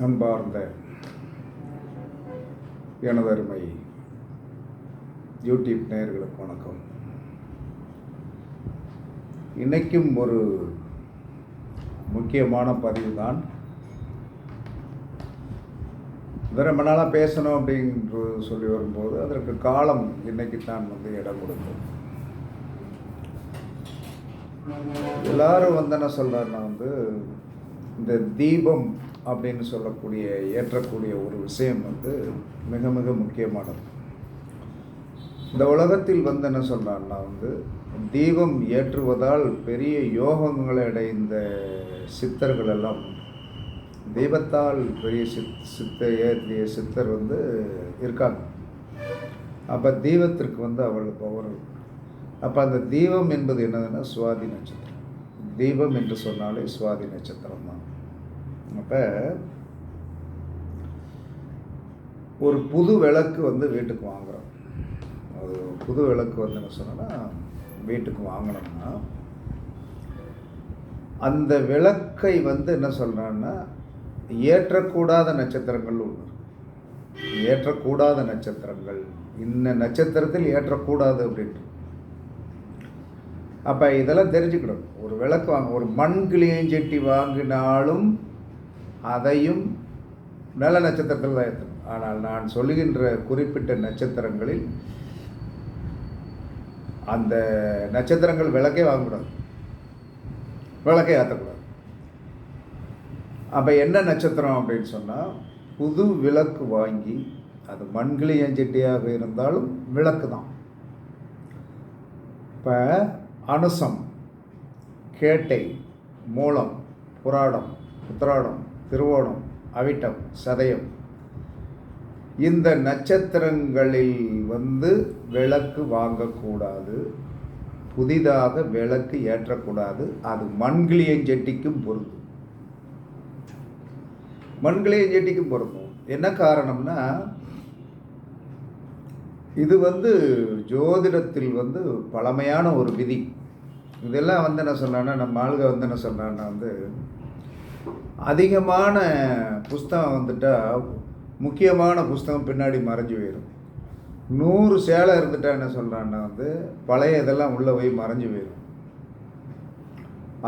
அன்பார்ந்த எனதருமை யூடியூப் நேயர்களுக்கு வணக்கம். இன்றைக்கும் ஒரு முக்கியமான பதிவு தான் இதை ரொம்ப நாளாக பேசணும் அப்படின்று சொல்லி வரும்போது அதற்கு காலம் இன்னைக்கு தான் வந்து இடம் கொடுக்கும். எல்லாரும் வந்து என்ன சொல்கிறாருன்னா வந்து இந்த தீபம் அப்படின்னு சொல்லக்கூடிய ஏற்றக்கூடிய ஒரு விஷயம் வந்து மிக மிக முக்கியமானது. இந்த உலகத்தில் வந்து என்ன சொல்கிறான்னா வந்து தீபம் ஏற்றுவதால் பெரிய யோகங்களை அடைந்த சித்தர்கள் எல்லாம் தெய்வத்தால் தீபத்தால் பெரிய சித் சித்த ஏற்றிய சித்தர் வந்து இருக்காங்க. அப்போ தீபத்திற்கு வந்து அவர்கள் பவர் அப்போ அந்த தீபம் என்பது என்னதுன்னா சுவாதி நட்சத்திரம். தீபம் என்று சொன்னாலே சுவாதி நட்சத்திரம் தான் அப்போ ஒரு புது விளக்கு வந்து வீட்டுக்கு வாங்குறோம். அது புது விளக்கு வந்து என்ன சொன்னோன்னா வீட்டுக்கு வாங்கினோம்னா அந்த விளக்கை வந்து என்ன சொல்கிறான்னா ஏற்றக்கூடாத நட்சத்திரங்கள் ஒன்று ஏற்றக்கூடாத நட்சத்திரங்கள். இந்த நட்சத்திரத்தில் ஏற்றக்கூடாது அப்படின்ட்டு. அப்போ இதெல்லாம் தெரிஞ்சுக்கணும். ஒரு விளக்கு வாங்க ஒரு மண் கிளியஞ்செட்டி வாங்கினாலும் அதையும் நல்ல நட்சத்திரத்தில் தான் ஏற்றணும் ஆனால் நான் சொல்லுகின்ற குறிப்பிட்ட நட்சத்திரங்களில் அந்த நட்சத்திரங்கள் விளக்கே வாங்கக்கூடாது. விளக்கே ஏற்றக்கூடாது. அப்போ என்ன நட்சத்திரம் அப்படின்னு சொன்னால் புது விளக்கு வாங்கி அது மண்கிளியஞ்செட்டியாக இருந்தாலும் விளக்கு தான். இப்போ அனுசம் கேட்டை மூலம் புராடம் உத்திராடம் திருவோணம் அவிட்டம் சதயம். இந்த நட்சத்திரங்களில் வந்து விளக்கு வாங்கக்கூடாது புதிதாக விளக்கு ஏற்றக்கூடாது. அது மண்கிளியஞ்செட்டிக்கும் பொருந்தும் மண்கிளியஞ்செட்டிக்கும் பொருந்தும் என்ன காரணம்னா இது வந்து ஜோதிடத்தில் வந்து பழமையான ஒரு விதி. இதெல்லாம் வந்து என்ன சொன்னான்னா நம்ம ஆளுக வந்து என்ன சொன்னான்னா வந்து அதிகமான புஸ்தகம் வந்துட்டால் முக்கியமான புஸ்தகம் பின்னாடி மறைஞ்சு போயிடும் நூறு சேலை இருந்துட்டா என்ன சொல்கிறான்னா வந்து பழைய இதெல்லாம் உள்ளே போய் மறைஞ்சு போயிடும்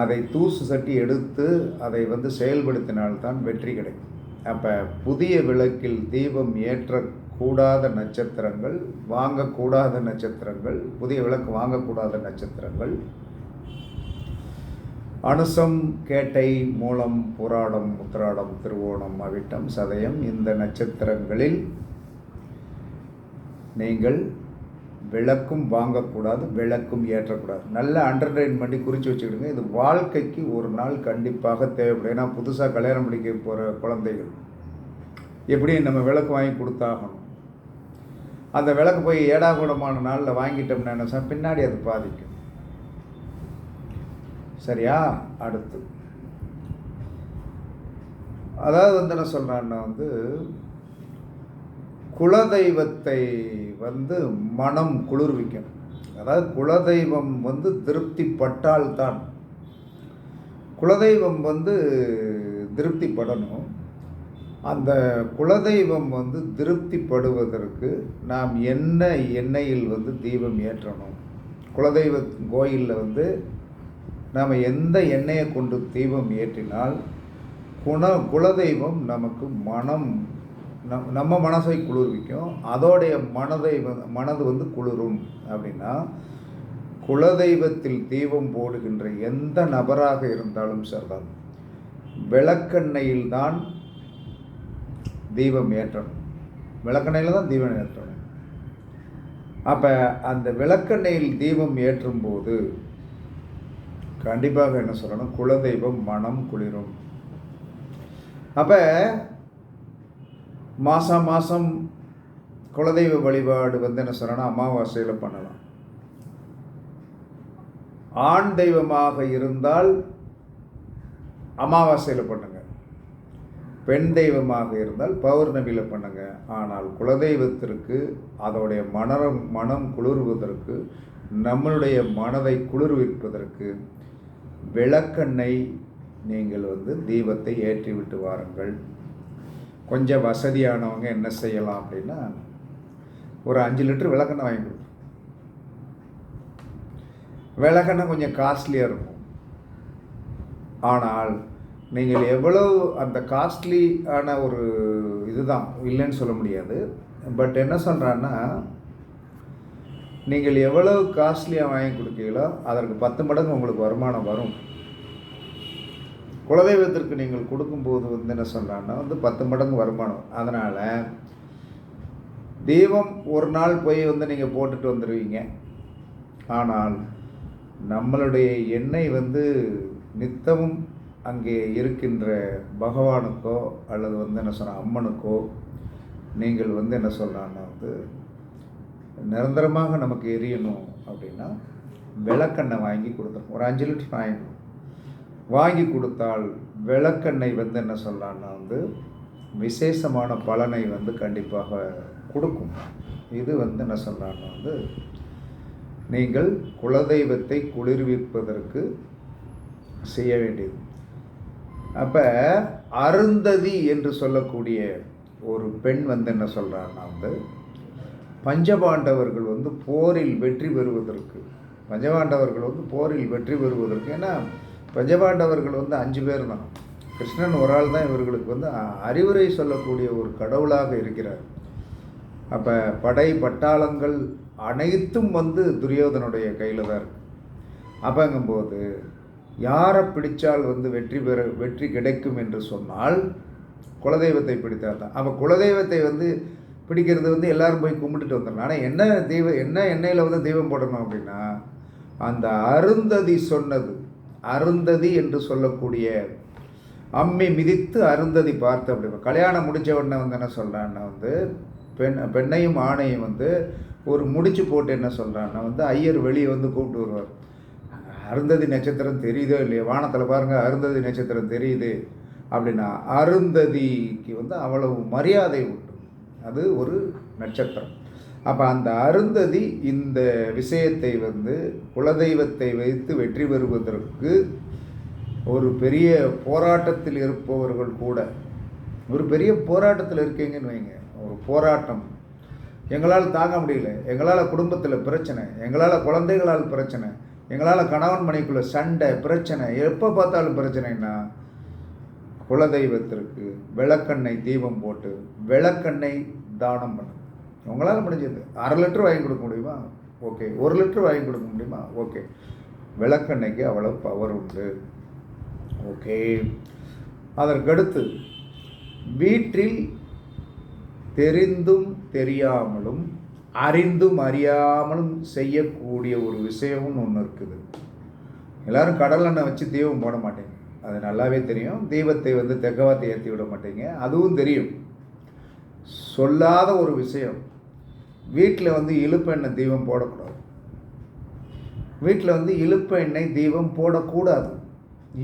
அதை தூசு சட்டி எடுத்து அதை வந்து செயல்படுத்தினால்தான் வெற்றி கிடைக்கும். அப்போ புதிய விளக்கில் தீபம் ஏற்றக்கூடாத நட்சத்திரங்கள் வாங்கக்கூடாத நட்சத்திரங்கள் புதிய விளக்கு வாங்கக்கூடாத நட்சத்திரங்கள் அனுசம் கேட்டை மூலம் போராடம் உத்திராடம் திருவோணம் அவிட்டம் சதயம் இந்த நட்சத்திரங்களில் நீங்கள் விளக்கும் வாங்கக்கூடாது விளக்கும் ஏற்றக்கூடாது. நல்ல அண்டர்டைன் பண்ணி குறித்து வச்சுக்கிடுங்க. இது வாழ்க்கைக்கு ஒரு நாள் கண்டிப்பாக தேவைப்படும். ஏன்னா புதுசாக கல்யாணம் படிக்க போகிற குழந்தைகள் எப்படி நம்ம விளக்கு வாங்கி கொடுத்தாகணும். அந்த விளக்கு போய் ஏடாகூடமான நாளில் வாங்கிட்டோம்னா என்ன பின்னாடி அது பாதிக்கும். சரியா? அடுத்து. அதாவது வந்து என்ன சொல்கிறான்னா வந்து குலதெய்வத்தை வந்து மனம் குளிர்விக்கணும். அதாவது குலதெய்வம் வந்து திருப்திப்பட்டால்தான். குலதெய்வம் வந்து திருப்திப்படணும். அந்த குலதெய்வம் வந்து திருப்திப்படுவதற்கு நாம் என்ன எண்ணெயில் வந்து தீபம் ஏற்றணும்? குலதெய்வ கோயிலில் வந்து நாம் எந்த எண்ணெயை கொண்டு தீபம் ஏற்றினால் குண குலதெய்வம் நமக்கு மனம் நம் நம்ம மனசை குளிர்விக்கும். அதோடைய மனதை மனது வந்து குளிரும். அப்படின்னா குலதெய்வத்தில் தீபம் போடுகின்ற எந்த நபராக இருந்தாலும் சரிதான். விளக்கெண்ணையில் தான் தீபம் ஏற்றணும். விளக்கெண்ணையில் தான் தீபம் ஏற்றணும். அப்போ அந்த விளக்கெண்ணையில் தீபம் ஏற்றும் போது கண்டிப்பாக என்ன சொல்லணும்? குலதெய்வம் மனம் குளிரும். அப்போ மாதம் மாதம் குலதெய்வ வழிபாடு வந்து என்ன சொல்லணும் அமாவாசையில் பண்ணலாம். ஆண் தெய்வமாக இருந்தால் அமாவாசையில் பண்ணுங்க. பெண் தெய்வமாக இருந்தால் பௌர்ணமியில் பண்ணுங்க. ஆனால் குலதெய்வத்திற்கு அதோடைய மனம் மனம் குளிர்வதற்கு நம்மளுடைய மனதை குளிர்விப்பதற்கு விளக்கெண்ணெய் நீங்கள் வந்து தீபத்தை ஏற்றிவிட்டு வாருங்கள். கொஞ்சம் வசதியானவங்க என்ன செய்யலாம் அப்படின்னா ஒரு அஞ்சு லிட்டர் விளக்கெண்ணெய் வாங்கி கொடுப்போம் விளக்கெண்ணெய் கொஞ்சம் காஸ்ட்லியாக இருக்கும். ஆனால் நீங்கள் எவ்வளவு அந்த காஸ்ட்லியான ஒரு இதுதான் இல்லைன்னு சொல்ல முடியாது. பட் என்ன சொல்கிறான்னா நீங்கள் எவ்வளவு காஸ்ட்லியாக வாங்கி கொடுக்கீங்களோ அதற்கு பத்து மடங்கு உங்களுக்கு வருமானம் வரும். குலதெய்வத்திற்கு நீங்கள் கொடுக்கும்போது வந்து என்ன சொல்கிறான்னா வந்து பத்து மடங்கு வருமானம். அதனால் தெய்வம் ஒரு நாள் போய் வந்து நீங்கள் போட்டுட்டு வந்துடுவீங்க ஆனால் நம்மளுடைய எண்ணெய் வந்து நித்தமும் அங்கே இருக்கின்ற பகவானுக்கோ அல்லது வந்து என்ன சொன்ன அம்மனுக்கோ நீங்கள் வந்து என்ன சொல்கிறான்னா வந்து நிரந்தரமாக நமக்கு எரியணும் அப்படின்னா விளக்கெண்ணெய் வாங்கி கொடுத்துரும் ஒரு அஞ்சு லிட்டர் வாங்கணும் வாங்கி கொடுத்தால் விளக்கெண்ணெய் வந்து என்ன சொல்லலான்னா வந்து விசேஷமான பலனை வந்து கண்டிப்பாக கொடுக்கும். இது வந்து என்ன சொல்லலான்னா வந்து நீங்கள் குலதெய்வத்தை குளிர்விப்பதற்கு செய்ய வேண்டியது. அப்போ அருந்ததி என்று சொல்லக்கூடிய ஒரு பெண் வந்து என்ன சொல்கிறான்னா வந்து பஞ்சபாண்டவர்கள் வந்து போரில் வெற்றி பெறுவதற்கு பஞ்சபாண்டவர்கள் வந்து போரில் வெற்றி பெறுவதற்கு ஏன்னா பஞ்சபாண்டவர்கள் வந்து அஞ்சு பேர் தான். கிருஷ்ணன் ஒரு ஆள் தான் இவர்களுக்கு வந்து அறிவுரை சொல்லக்கூடிய ஒரு கடவுளாக இருக்கிறார். அப்போ படை பட்டாளங்கள் அனைத்தும் வந்து துரியோதனுடைய கையில் தான் இருக்குது அப்பங்கும்போது யாரை பிடித்தால் வந்து வெற்றி பெற வெற்றி கிடைக்கும் என்று சொன்னால் குலதெய்வத்தை பிடித்தால் தான். அப்போ குலதெய்வத்தை வந்து பிடிக்கிறது வந்து எல்லாரும் போய் கும்பிட்டுட்டு வந்துடணும். ஆனால் என்ன தெய்வம் என்ன எண்ணெயில் வந்து தெய்வம் போடணும் அப்படின்னா அந்த அருந்ததி சொன்னது அருந்ததி என்று சொல்லக்கூடிய அம்மி மிதித்து அருந்ததி பார்த்து அப்படி கல்யாணம் முடித்த உடனே வந்து என்ன சொல்கிறான்னா வந்து பெண் பெண்ணையும் ஆணையும் வந்து ஒரு முடிச்சு போட்டு என்ன சொல்கிறான்னா வந்து ஐயர் வெளியே வந்து கூப்பிட்டு வருவார். அருந்ததி நட்சத்திரம் தெரியுதோ இல்லையோ? வானத்தில் பாருங்கள் அருந்ததி நட்சத்திரம் தெரியுது அப்படின்னா அருந்ததிக்கு வந்து அவ்வளவு மரியாதை உண்டு. அது ஒரு நட்சத்திரம். அப்போ அந்த அருந்ததி இந்த விஷயத்தை வந்து குலதெய்வத்தை வைத்து வெற்றி பெறுவதற்கு ஒரு பெரிய போராட்டத்தில் இருப்பவர்கள் கூட ஒரு பெரிய போராட்டத்தில் இருக்கீங்கன்னு வைங்க. ஒரு போராட்டம். எங்களால் தாங்க முடியல. எங்களால் குடும்பத்தில் பிரச்சனை. எங்களால் குழந்தைகளால் பிரச்சனை. எங்களால் கணவன் மனைக்குள்ள சண்டை பிரச்சனை. எப்போ பார்த்தாலும் பிரச்சனைன்னா குலதெய்வத்திற்கு விளக்கெண்ணெய் தீபம் போட்டு விளக்கெண்ணெய் தானம் பண்ணு. உங்களால் முடிஞ்சது. அரை லிட்டர் வாங்கி கொடுக்க முடியுமா? ஓகே. ஒரு லிட்டர் வாங்கி கொடுக்க முடியுமா? ஓகே. விளக்கெண்ணெய்க்கு அவ்வளோ பவர் உண்டு. ஓகே. அதற்கடுத்து வீட்டில் தெரிந்தும் தெரியாமலும் அறிந்தும் அறியாமலும் செய்யக்கூடிய ஒரு விஷயமும் ஒன்று இருக்குது. எல்லோரும் கடல் எண்ணெய் வச்சு தீபம் போட மாட்டேங்க. அது நல்லாவே தெரியும். தீபத்தை வந்து தெக்கவாத்தை ஏற்றி விட மாட்டீங்க. அதுவும் தெரியும். சொல்லாத ஒரு விஷயம். வீட்டில் வந்து இழுப்பு எண்ணெய் தீபம் போடக்கூடாது. வீட்டில் வந்து இழுப்பு எண்ணெய் தீபம் போடக்கூடாது.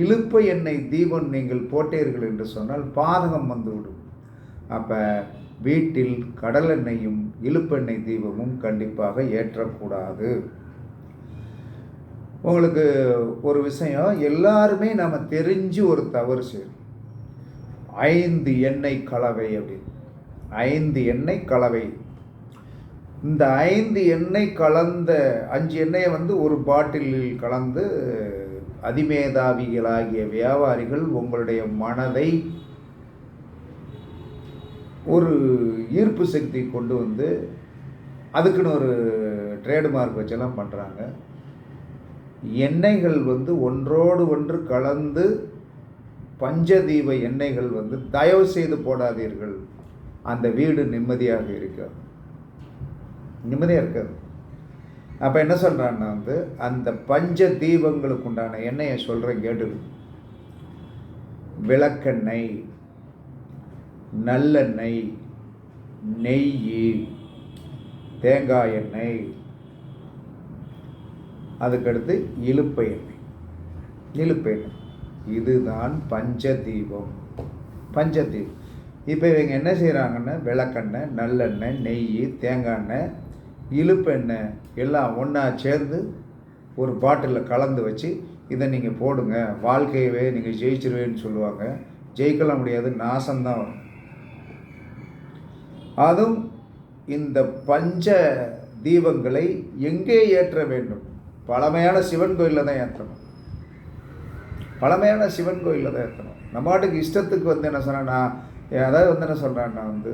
இழுப்பு எண்ணெய் தீபம் நீங்கள் போட்டீர்கள் என்று சொன்னால் பாதகம் வந்துவிடும். அப்போ வீட்டில் கடலெண்ணெயும் இழுப்பெண்ணெய் தீபமும் கண்டிப்பாக ஏற்றக்கூடாது. உங்களுக்கு ஒரு விஷயம் எல்லாருமே நம்ம தெரிஞ்சு ஒரு தவறு செய்யணும் ஐந்து எண்ணெய் கலவை அப்படின்னு. ஐந்து எண்ணெய் கலவை. இந்த ஐந்து எண்ணெய் கலந்த அஞ்சு எண்ணெயை வந்து ஒரு பாட்டிலில் கலந்து அதிமேதாவிகளாகிய வியாபாரிகள் உங்களுடைய மனதை ஒரு ஈர்ப்பு சக்தி கொண்டு வந்து அதுக்குன்னு ஒரு ட்ரேடுமார்க் வச்செல்லாம் பண்ணுறாங்க எண்ணெய்கள் வந்து ஒன்றோடு ஒன்று கலந்து பஞ்சதீப எண்ணெய்கள் வந்து தயவு செய்து போடாதீர்கள். அந்த வீடு நிம்மதியாக இருக்காது நிம்மதியாக இருக்காது அப்போ என்ன சொல்கிறான்னா வந்து அந்த பஞ்ச தீபங்களுக்கு உண்டான எண்ணெயை சொல்கிறேன் கேட்டு விளக்கெண்ணெய் நல்லெண்ணெய் நெய் தேங்காய் எண்ணெய் அதுக்கடுத்து இழுப்ப எண்ணெய். இழுப்ப எண்ணெய். இதுதான் பஞ்சதீபம். பஞ்சதீபம். இப்போ இவங்க என்ன செய்கிறாங்கன்னா விளக்கெண்ணெய் நல்லெண்ணெய் நெய் தேங்காய் எண்ணெய் இழுப்பெண்ணெய் எல்லாம் ஒன்றா சேர்ந்து ஒரு பாட்டிலில் கலந்து வச்சு இதை நீங்கள் போடுங்க. வாழ்க்கையவே நீங்கள் ஜெயிச்சிருவேன்னு சொல்லுவாங்க. ஜெயிக்கலாம் முடியாது நாசம்தான் வரும். அதுவும் இந்த பஞ்ச தீபங்களை எங்கே ஏற்ற வேண்டும்? பழமையான சிவன் கோயிலில் தான் ஏற்றணும் பழமையான சிவன் கோயிலில் தான் ஏற்றணும் நம்ம பாட்டுக்கு இஷ்டத்துக்கு வந்து என்ன சொன்னேன்னா அதாவது வந்து என்ன சொல்கிறேன்னா வந்து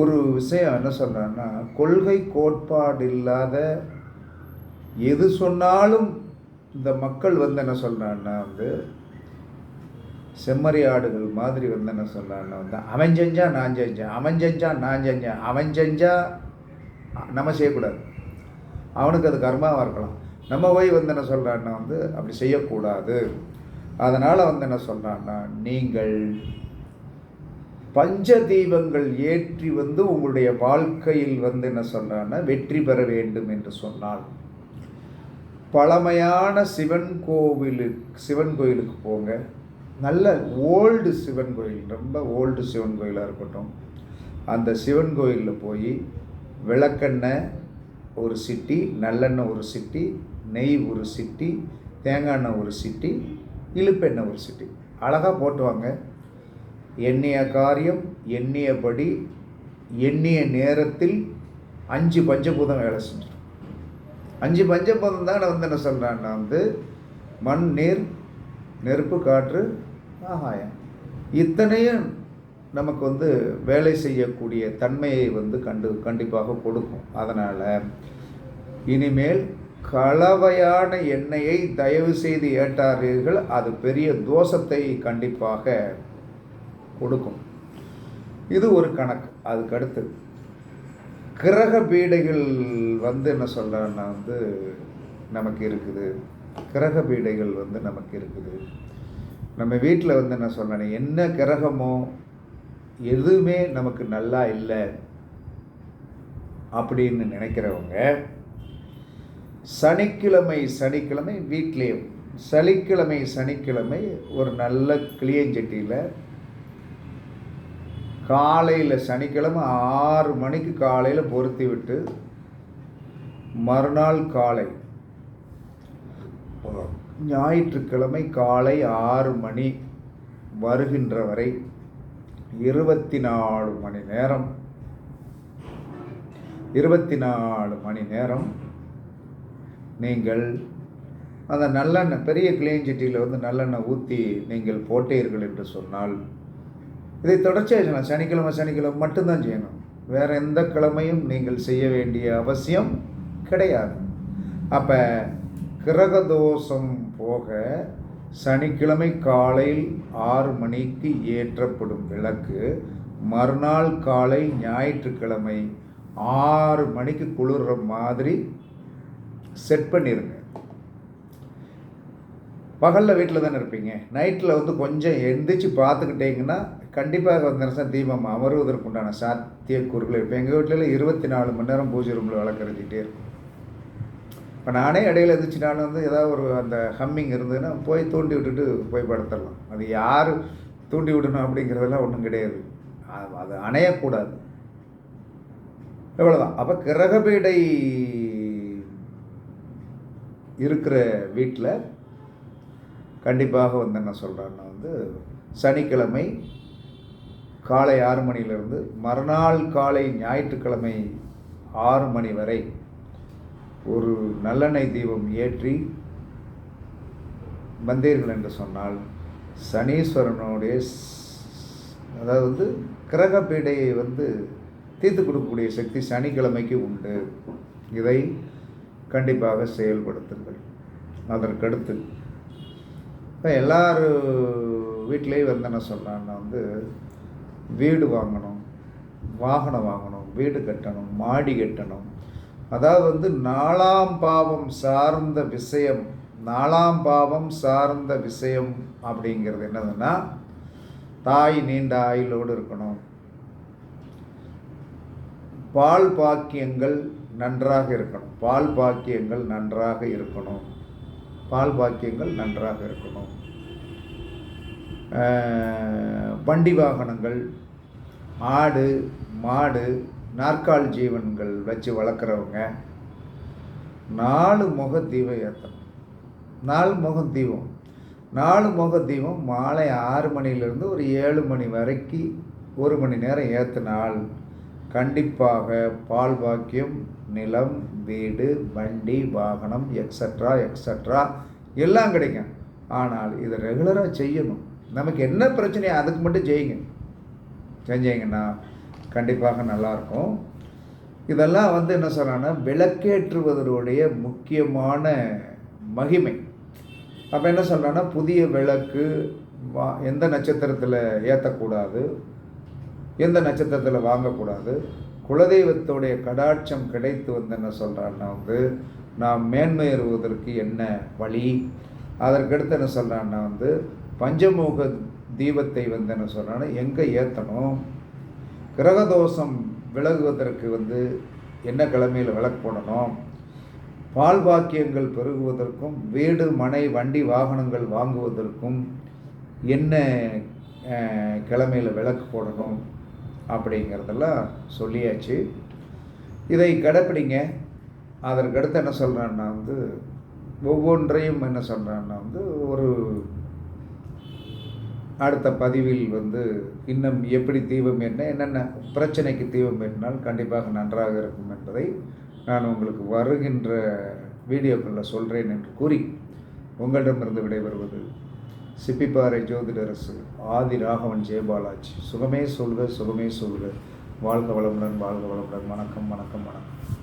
ஒரு விஷயம் என்ன சொல்கிறேன்னா கொள்கை கோட்பாடு இல்லாத எது சொன்னாலும் இந்த மக்கள் வந்து என்ன சொல்கிறான்னா வந்து செம்மறி ஆடுகள் மாதிரி வந்து என்ன சொல்கிறான்னா வந்து அவன் செஞ்சா நான் செஞ்சேன் அவன் செஞ்சா நான் செஞ்சேன் அவன் செஞ்சா நம்ம செய்யக்கூடாது. அவனுக்கு அது கர்மாவாக இருக்கலாம். நம்ம போய் வந்து என்ன சொல்கிறான்னா வந்து அப்படி செய்யக்கூடாது. அதனால் வந்து என்ன சொல்கிறான்னா நீங்கள் பஞ்ச தீபங்கள் ஏற்றி வந்து உங்களுடைய வாழ்க்கையில் வந்து என்ன சொல்கிறான்னா வெற்றி பெற வேண்டும் என்று சொன்னால் பழமையான சிவன் கோவிலுக்கு சிவன் கோயிலுக்கு போங்க. நல்ல ஓல்டு சிவன் கோயில் ரொம்ப ஓல்டு சிவன் கோயிலாக இருக்கட்டும். அந்த சிவன் கோயிலில் போய் விளக்கெண்ணெய் ஒரு சிட்டி நல்லெண்ணெய் ஒரு சிட்டி நெய் ஒரு சிட்டி தேங்காய் எண்ணெய் ஒரு சிட்டி இழுப்பெண்ணெய் ஒரு சிட்டி. அழகாக போட்டுவாங்க எண்ணிய காரியம் எண்ணியபடி எண்ணிய நேரத்தில் அஞ்சு பஞ்சபூதம் வேலை செஞ்சிடும். அஞ்சு பஞ்சபூதம் தான் நான் வந்து என்ன சொல்கிறேன்னா வந்து மண் நீர் நெருப்பு காற்று ஆகாயம். இத்தனையும் நமக்கு வந்து வேலை செய்யக்கூடிய தன்மையை வந்து கண்டு கண்டிப்பாக கொடுக்கும். அதனால் இனிமேல் கலவையான எண்ணெயை தயவு செய்து ஏற்றார்கள் அது பெரிய தோஷத்தை கண்டிப்பாக கொடுக்கும். இது ஒரு கணக்கு. அதுக்கடுத்து கிரக பீடைகள் வந்து என்ன சொல்கிறேன்னா வந்து நமக்கு இருக்குது. கிரக பீடைகள் வந்து நமக்கு இருக்குது. நம்ம வீட்டில் வந்து என்ன சொல்கிறேன் என்ன கிரகமோ எதுவுமே நமக்கு நல்லா இல்லை அப்படின்னு நினைக்கிறவங்க சனிக்கிழமை சனிக்கிழமை வீட்லேயும் சனிக்கிழமை சனிக்கிழமை ஒரு நல்ல கிளியஞ்சட்டியில் காலையில் சனிக்கிழமை ஆறு மணிக்கு காலையில் பொருத்தி விட்டு மறுநாள் காலை ஞாயிற்றுக்கிழமை காலை ஆறு மணி வருகின்ற வரை இருபத்தி நாலு மணி நேரம். இருபத்தி நாலு மணி நேரம். நீங்கள் அந்த நல்லெண்ணெய் பெரிய கிளீன் வந்து நல்லெண்ணெய் ஊற்றி நீங்கள் போட்டீர்கள் என்று சொன்னால் இதை தொடர்ச்சியாக செய்யணும். சனிக்கிழமை சனிக்கிழமை மட்டும்தான் செய்யணும். வேறு எந்த கிழமையும் நீங்கள் செய்ய வேண்டிய அவசியம் கிடையாது. அப்போ கிரகதோஷம் போக சனிக்கிழமை காலையில் ஆறு மணிக்கு ஏற்றப்படும் விளக்கு மறுநாள் காலை ஞாயிற்றுக்கிழமை ஆறு மணிக்கு குளிர்ற மாதிரி செட் பண்ணிடுங்க பகலில் வீட்டில் தானே இருப்பீங்க. நைட்டில் வந்து கொஞ்சம் எந்திரிச்சு பார்த்துக்கிட்டிங்கன்னா கண்டிப்பாக வந்து நிமிஷம் தீபம் அமருவதற்குண்டான சாத்தியக்கூறுகள் இப்போ எங்கள் வீட்டில் இருபத்தி நாலு மணி நேரம் பூஜை ரூமில் விளக்கறிஞ்சிட்டே இருக்கும் இப்போ நானே இடையில நான் வந்து ஏதாவது ஒரு அந்த ஹம்மிங் இருந்ததுன்னா போய் தூண்டி விட்டுட்டு போய் படுத்துடலாம். அது யார் தூண்டி விடணும் அப்படிங்கிறதெல்லாம் ஒன்றும் கிடையாது. அது அணையக்கூடாது. இவ்வளோதான் அப்போ கிரகபீடை இருக்கிற வீட்டில் கண்டிப்பாக வந்து என்ன சொல்கிறேன்னா வந்து சனிக்கிழமை காலை ஆறு மணியிலிருந்து மறுநாள் காலை ஞாயிற்றுக்கிழமை ஆறு மணி வரை ஒரு நல்லெண்ணெய் தீபம் ஏற்றி வந்தீர்கள் என்று சொன்னால் சனீஸ்வரனுடைய அதாவது வந்து கிரகப்பீடையை வந்து தீர்த்து கொடுக்கக்கூடிய சக்தி சனிக்கிழமைக்கு உண்டு. இதை கண்டிப்பாக செயல்படுத்துங்கள். அதற்கடுத்து இப்போ எல்லார் வீட்லேயும் வந்து என்ன சொல்கிறான்னா வந்து வீடு வாங்கணும் வாகனம் வாங்கணும் வீடு கட்டணும் மாடி கட்டணும் அதாவது வந்து நாலாம் பாவம் சார்ந்த விஷயம் நாலாம் பாவம் சார்ந்த விஷயம் அப்படிங்கிறது என்னதுன்னா தாய் நீண்ட ஆயுளோடு இருக்கணும். பால் பாக்கியங்கள் நன்றாக இருக்கணும். பால் பாக்கியங்கள் நன்றாக இருக்கணும். பால் பாக்கியங்கள் நன்றாக இருக்கணும். வண்டி வாகனங்கள் ஆடு மாடு நாற்கால் ஜீவன்கள் வச்சு வளர்க்குறவங்க நாலு முக தீபம் ஏற்றணும் நாலு முகம் தீபம். நாலு முக தீபம் மாலை ஆறு மணிலேருந்து ஒரு ஏழு மணி வரைக்கும் ஒரு மணி நேரம் ஏற்றினால் கண்டிப்பாக பால் பாக்கியம் நிலம் வீடு வண்டி வாகனம் எக்ஸட்ரா எக்ஸட்ரா எல்லாம் கிடைக்கும். ஆனால் இதை ரெகுலராக செய்யணும். நமக்கு என்ன பிரச்சனையோ அதுக்கு மட்டும் செய்யுங்க. செஞ்சீங்கன்னா கண்டிப்பாக நல்லாயிருக்கும். இதெல்லாம் வந்து என்ன சொல்கிறாங்கன்னா விளக்கேற்றுவதனுடைய முக்கியமான மகிமை. அப்போ என்ன சொல்கிறான்னா புதிய விளக்கு வா எந்த நட்சத்திரத்தில் ஏற்றக்கூடாது எந்த நட்சத்திரத்தில் வாங்கக்கூடாது குலதெய்வத்தோடைய கடாட்சம் கிடைத்து வந்து என்ன சொல்கிறான்னா வந்து நாம் மேன்மையேறுவதற்கு என்ன வழி? அதற்கடுத்து என்ன சொல்கிறான்னா வந்து பஞ்சமுக தீபத்தை வந்து என்ன சொல்கிறான்னா எங்கே ஏற்றணும் கிரகதோஷம் விலகுவதற்கு வந்து என்ன கிழமையில் விளக்கு போடணும்? பால் பாக்கியங்கள் பெருகுவதற்கும் வீடு மனை வண்டி வாகனங்கள் வாங்குவதற்கும் என்ன கிழமையில் விளக்கு போடணும் அப்படிங்கிறதெல்லாம் சொல்லியாச்சு. இதை கடைப்பிடிங்க. அதற்கடுத்து என்ன சொல்கிறேன்னா வந்து ஒவ்வொன்றையும் என்ன சொல்கிறேன்னா வந்து ஒரு அடுத்த பதிவில் வந்து இன்னும் எப்படி தீபம் என்ன என்னென்ன பிரச்சனைக்கு தீபம் என்னால் கண்டிப்பாக நன்றாக இருக்கும் என்பதை நான் உங்களுக்கு வருகின்ற வீடியோக்களில் சொல்கிறேன் என்று கூறி உங்களிடமிருந்து விடைபெறுவது சிப்பிப்பாறை ஜோதிடரசு ஆதி ராகவன் ஜெயபாலாஜி சுகமே சொல்க சுகமே சொல்க. வாழ்க வளமுடன் வாழ்க வளமுடன். வணக்கம் வணக்கம் வணக்கம்.